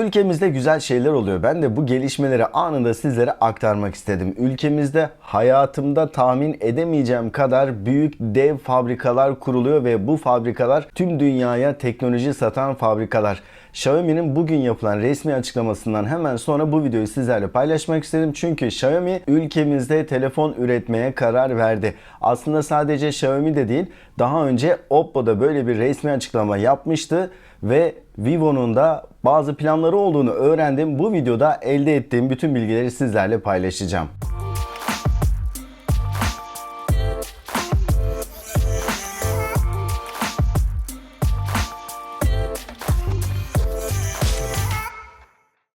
Ülkemizde güzel şeyler oluyor. Ben de bu gelişmeleri anında sizlere aktarmak istedim. Ülkemizde hayatımda tahmin edemeyeceğim kadar büyük dev fabrikalar kuruluyor ve bu fabrikalar tüm dünyaya teknoloji satan fabrikalar. Xiaomi'nin bugün yapılan resmi açıklamasından hemen sonra bu videoyu sizlerle paylaşmak istedim. Çünkü Xiaomi ülkemizde telefon üretmeye karar verdi. Aslında sadece Xiaomi de değil, daha önce Oppo da böyle bir resmi açıklama yapmıştı ve Vivo'nun da bazı planları olduğunu öğrendim. Bu videoda elde ettiğim bütün bilgileri sizlerle paylaşacağım.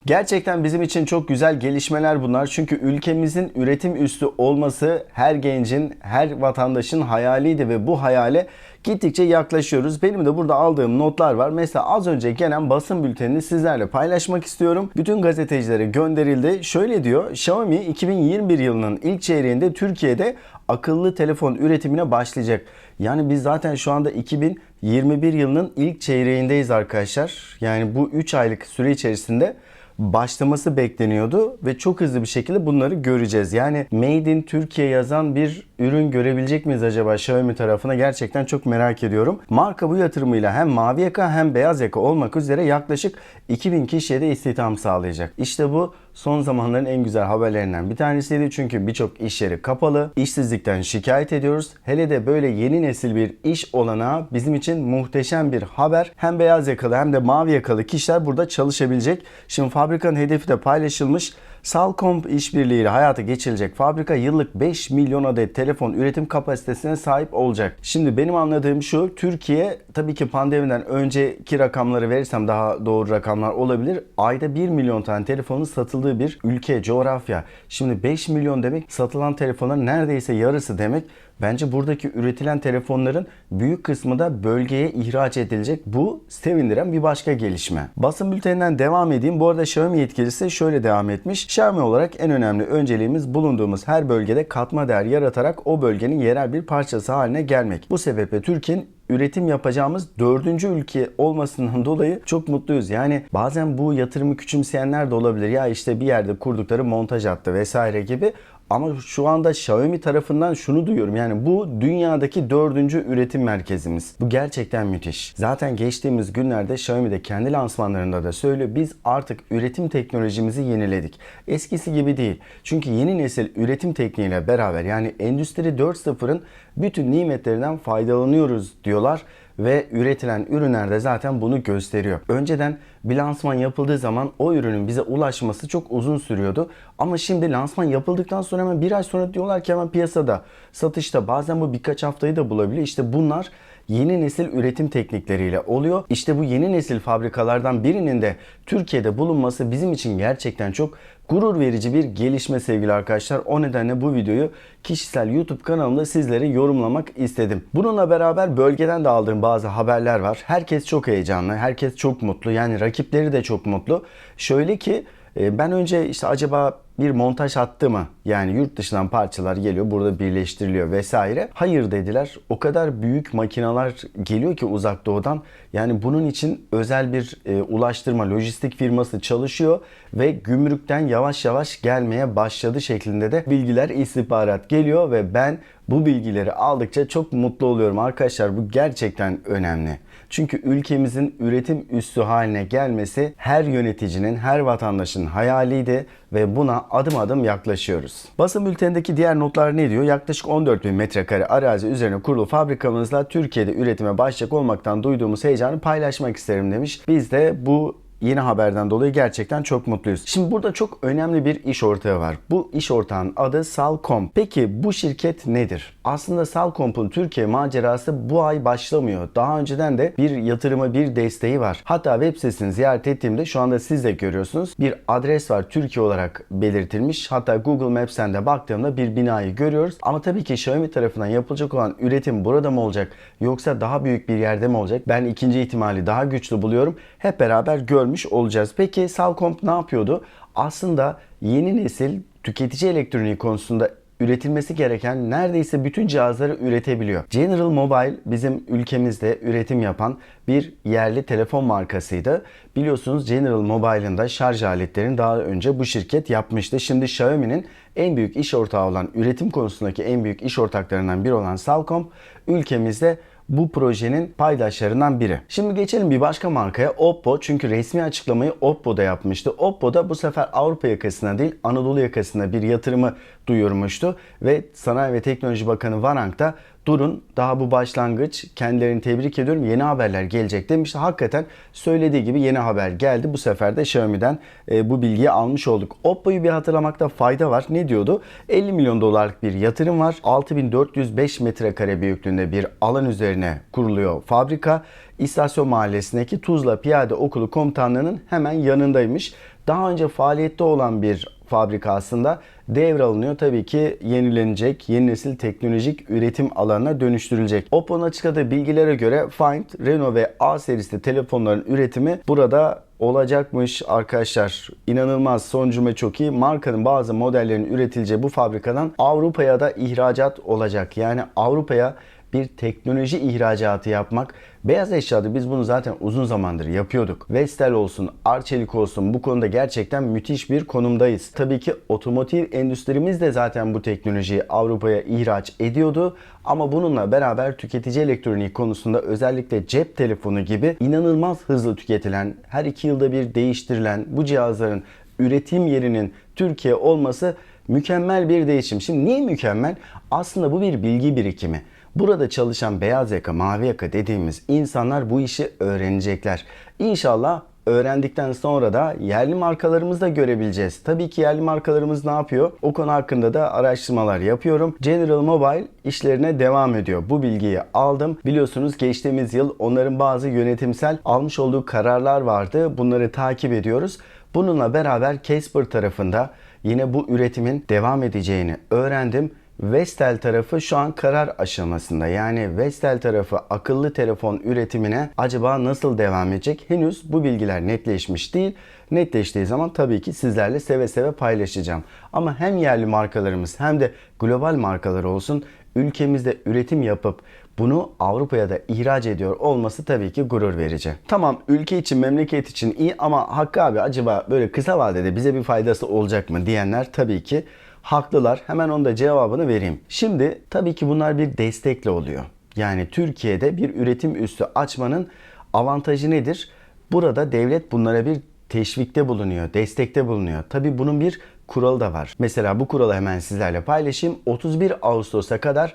Gerçekten bizim için çok güzel gelişmeler bunlar. Çünkü ülkemizin üretim üssü olması her gencin, her vatandaşın hayaliydi ve bu hayale gittikçe yaklaşıyoruz. Benim de burada aldığım notlar var. Mesela az önce gelen basın bültenini sizlerle paylaşmak istiyorum. Bütün gazetecilere gönderildi. Şöyle diyor. Xiaomi 2021 yılının ilk çeyreğinde Türkiye'de akıllı telefon üretimine başlayacak. Yani biz zaten şu anda 2021 yılının ilk çeyreğindeyiz arkadaşlar. Yani bu 3 aylık süre içerisinde başlaması bekleniyordu ve çok hızlı bir şekilde bunları göreceğiz. Yani Made in Türkiye yazan bir ürün görebilecek miyiz acaba Xiaomi tarafına gerçekten çok merak ediyorum. Marka bu yatırımıyla hem mavi yaka hem beyaz yaka olmak üzere yaklaşık 2000 kişiye de istihdam sağlayacak. İşte bu son zamanların en güzel haberlerinden bir tanesiydi. Çünkü birçok iş yeri kapalı. İşsizlikten şikayet ediyoruz. Hele de böyle yeni nesil bir iş olanağı bizim için muhteşem bir haber. Hem beyaz yakalı hem de mavi yakalı kişiler burada çalışabilecek. Şimdi fabrikanın hedefi de paylaşılmış. Salcomp işbirliğiyle hayata geçirilecek fabrika yıllık 5 milyon adet telefon üretim kapasitesine sahip olacak. Şimdi benim anladığım şu, Türkiye tabii ki pandemiden önceki rakamları verirsem daha doğru rakamlar olabilir. Ayda 1 milyon tane telefonun satıldığı bir ülke, coğrafya. Şimdi 5 milyon demek satılan telefonların neredeyse yarısı demek. Bence buradaki üretilen telefonların büyük kısmı da bölgeye ihraç edilecek. Bu sevindiren bir başka gelişme. Basın bülteninden devam edeyim. Bu arada Xiaomi yetkilisi şöyle devam etmiş. Xiaomi olarak en önemli önceliğimiz bulunduğumuz her bölgede katma değer yaratarak o bölgenin yerel bir parçası haline gelmek. Bu sebeple Türkiye'nin üretim yapacağımız dördüncü ülke olmasından dolayı çok mutluyuz. Yani bazen bu yatırımı küçümseyenler de olabilir. Ya işte bir yerde kurdukları montaj hattı vesaire gibi. Ama şu anda Xiaomi tarafından şunu duyuyorum. Yani bu dünyadaki dördüncü üretim merkezimiz. Bu gerçekten müthiş. Zaten geçtiğimiz günlerde Xiaomi de kendi lansmanlarında da söylüyor. Biz artık üretim teknolojimizi yeniledik. Eskisi gibi değil. Çünkü yeni nesil üretim tekniğiyle beraber yani Endüstri 4.0'ın bütün nimetlerinden faydalanıyoruz diyorlar ve üretilen ürünler de zaten bunu gösteriyor. Önceden bir lansman yapıldığı zaman o ürünün bize ulaşması çok uzun sürüyordu. Ama şimdi lansman yapıldıktan sonra hemen bir ay sonra diyorlar ki hemen piyasada, satışta bazen bu birkaç haftayı da bulabiliyor. İşte bunlar yeni nesil üretim teknikleriyle oluyor. İşte bu yeni nesil fabrikalardan birinin de Türkiye'de bulunması bizim için gerçekten çok gurur verici bir gelişme sevgili arkadaşlar. O nedenle bu videoyu kişisel YouTube kanalımda sizlere yorumlamak istedim. Bununla beraber bölgeden de aldığım bazı haberler var. Herkes çok heyecanlı, herkes çok mutlu. Yani rakipleri de çok mutlu. Şöyle ki e, ben önce işte acaba bir montaj hattı mı? Yani yurt dışından parçalar geliyor burada birleştiriliyor vesaire. Hayır dediler. O kadar büyük makineler geliyor ki uzak doğudan. Yani bunun için özel bir e, ulaştırma lojistik firması çalışıyor ve gümrükten yavaş yavaş gelmeye başladı şeklinde de bilgiler istihbarat geliyor ve ben bu bilgileri aldıkça çok mutlu oluyorum arkadaşlar. Bu gerçekten önemli. Çünkü ülkemizin üretim üssü haline gelmesi her yöneticinin, her vatandaşın hayaliydi ve buna adım adım yaklaşıyoruz. Basın bültenindeki diğer notlar ne diyor? Yaklaşık 14 bin metrekare arazi üzerine kurulu fabrikamızla Türkiye'de üretime başlayacak olmaktan duyduğumuz heyecanı paylaşmak isterim demiş. Biz de bu yeni haberden dolayı gerçekten çok mutluyuz. Şimdi burada çok önemli bir iş ortağı var. Bu iş ortağının adı Salcom. Peki bu şirket nedir? Aslında Salcomp'un Türkiye macerası bu ay başlamıyor. Daha önceden de bir yatırıma bir desteği var. Hatta web sitesini ziyaret ettiğimde şu anda siz de görüyorsunuz. Bir adres var Türkiye olarak belirtilmiş. Hatta Google Maps'ten de baktığımda bir binayı görüyoruz. Ama tabii ki Xiaomi tarafından yapılacak olan üretim burada mı olacak yoksa daha büyük bir yerde mi olacak? Ben ikinci ihtimali daha güçlü buluyorum. Hep beraber görmüş olacağız. Peki Salcomp ne yapıyordu? Aslında yeni nesil tüketici elektroniği konusunda üretilmesi gereken neredeyse bütün cihazları üretebiliyor. General Mobile bizim ülkemizde üretim yapan bir yerli telefon markasıydı. Biliyorsunuz General Mobile'ın da şarj aletlerini daha önce bu şirket yapmıştı. Şimdi Xiaomi'nin en büyük iş ortağı olan üretim konusundaki en büyük iş ortaklarından biri olan Salcomp ülkemizde bu projenin paydaşlarından biri. Şimdi geçelim bir başka markaya Oppo. Çünkü resmi açıklamayı Oppo da yapmıştı. Oppo da bu sefer Avrupa yakasına değil Anadolu yakasına bir yatırımı duyurmuştu. Ve Sanayi ve Teknoloji Bakanı Varank da durun daha bu başlangıç kendilerini tebrik ediyorum yeni haberler gelecek demişti. Hakikaten söylediği gibi yeni haber geldi. Bu sefer de Xiaomi'den e, bu bilgiyi almış olduk. Oppo'yu bir hatırlamakta fayda var. Ne diyordu? 50 milyon dolarlık bir yatırım var. 6405 metrekare büyüklüğünde bir alan üzerine kuruluyor fabrika. İstasyon Mahallesi'ndeki Tuzla Piyade Okulu Komutanlığı'nın hemen yanındaymış. Daha önce faaliyette olan bir fabrika aslında devralınıyor. Tabii ki yenilenecek, yeni nesil teknolojik üretim alanına dönüştürülecek. Oppo'nun açıkladığı bilgilere göre Find, Renault ve A serisi telefonların üretimi burada olacakmış arkadaşlar. İnanılmaz son cümle çok iyi. Markanın bazı modellerinin üretileceği bu fabrikadan Avrupa'ya da ihracat olacak. Yani Avrupa'ya bir teknoloji ihracatı yapmak. Beyaz eşyada biz bunu zaten uzun zamandır yapıyorduk. Vestel olsun, Arçelik olsun bu konuda gerçekten müthiş bir konumdayız. Tabii ki otomotiv endüstrimiz de zaten bu teknolojiyi Avrupa'ya ihraç ediyordu. Ama bununla beraber tüketici elektronik konusunda özellikle cep telefonu gibi inanılmaz hızlı tüketilen, her iki yılda bir değiştirilen bu cihazların üretim yerinin Türkiye olması mükemmel bir değişim. Şimdi niye mükemmel? Aslında bu bir bilgi birikimi. Burada çalışan beyaz yaka, mavi yaka dediğimiz insanlar bu işi öğrenecekler. İnşallah öğrendikten sonra da yerli markalarımızı da görebileceğiz. Tabii ki yerli markalarımız ne yapıyor? O konu hakkında da araştırmalar yapıyorum. General Mobile işlerine devam ediyor. Bu bilgiyi aldım. Biliyorsunuz geçtiğimiz yıl onların bazı yönetimsel almış olduğu kararlar vardı. Bunları takip ediyoruz. Bununla beraber Casper tarafında yine bu üretimin devam edeceğini öğrendim. Vestel tarafı şu an karar aşamasında. Yani Vestel tarafı akıllı telefon üretimine acaba nasıl devam edecek? Henüz bu bilgiler netleşmiş değil. Netleştiği zaman tabii ki sizlerle seve seve paylaşacağım. Ama hem yerli markalarımız hem de global markalar olsun ülkemizde üretim yapıp bunu Avrupa'ya da ihraç ediyor olması tabii ki gurur verici. Tamam ülke için memleket için iyi ama Hakkı abi acaba böyle kısa vadede bize bir faydası olacak mı diyenler tabii ki haklılar. Hemen onda cevabını vereyim. Şimdi tabii ki bunlar bir destekle oluyor. Yani Türkiye'de bir üretim üssü açmanın avantajı nedir? Burada devlet bunlara bir teşvikte bulunuyor, destekte bulunuyor. Tabii bunun bir kuralı da var. Mesela bu kuralı hemen sizlerle paylaşayım. 31 Ağustos'a kadar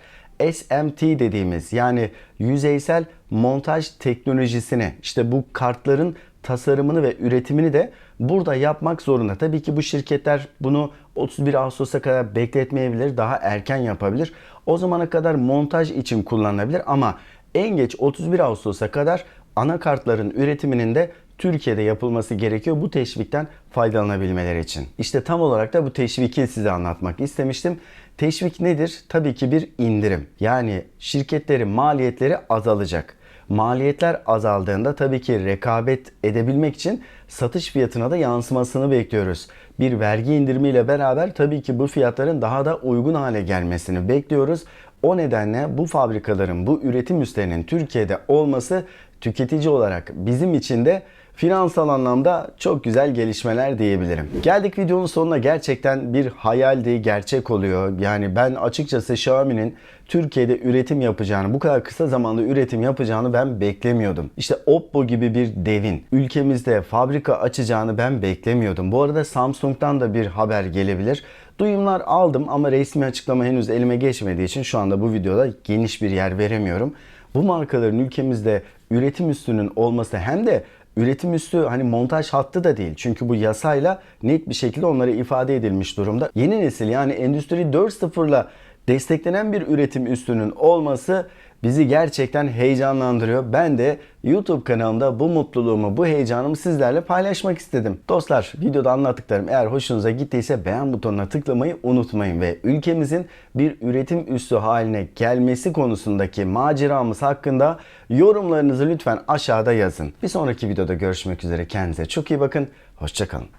SMT dediğimiz yani yüzeysel montaj teknolojisini işte bu kartların tasarımını ve üretimini de burada yapmak zorunda. Tabii ki bu şirketler bunu 31 Ağustos'a kadar bekletmeyebilir, daha erken yapabilir. O zamana kadar montaj için kullanılabilir ama en geç 31 Ağustos'a kadar anakartların üretiminin de Türkiye'de yapılması gerekiyor bu teşvikten faydalanabilmeleri için. İşte tam olarak da bu teşviki size anlatmak istemiştim. Teşvik nedir? Tabii ki bir indirim. Yani şirketlerin maliyetleri azalacak. Maliyetler azaldığında tabii ki rekabet edebilmek için satış fiyatına da yansımasını bekliyoruz. Bir vergi indirimiyle beraber tabii ki bu fiyatların daha da uygun hale gelmesini bekliyoruz. O nedenle bu fabrikaların, bu üretim üslerinin Türkiye'de olması tüketici olarak bizim için de finansal anlamda çok güzel gelişmeler diyebilirim. Geldik videonun sonuna gerçekten bir hayaldi, gerçek oluyor. Yani ben açıkçası Xiaomi'nin Türkiye'de üretim yapacağını, bu kadar kısa zamanda üretim yapacağını ben beklemiyordum. İşte Oppo gibi bir devin ülkemizde fabrika açacağını ben beklemiyordum. Bu arada Samsung'dan da bir haber gelebilir. Duyumlar aldım ama resmi açıklama henüz elime geçmediği için şu anda bu videoda geniş bir yer veremiyorum. Bu markaların ülkemizde üretim üstünün olması hem de üretim üstü hani montaj hattı da değil. Çünkü bu yasayla net bir şekilde onlara ifade edilmiş durumda. Yeni nesil yani Endüstri 4.0'la desteklenen bir üretim üstünün olması bizi gerçekten heyecanlandırıyor. Ben de YouTube kanalımda bu mutluluğumu, bu heyecanımı sizlerle paylaşmak istedim. Dostlar videoda anlattıklarım eğer hoşunuza gittiyse beğen butonuna tıklamayı unutmayın ve ülkemizin bir üretim üssü haline gelmesi konusundaki maceramız hakkında yorumlarınızı lütfen aşağıda yazın. Bir sonraki videoda görüşmek üzere. Kendinize çok iyi bakın. Hoşçakalın.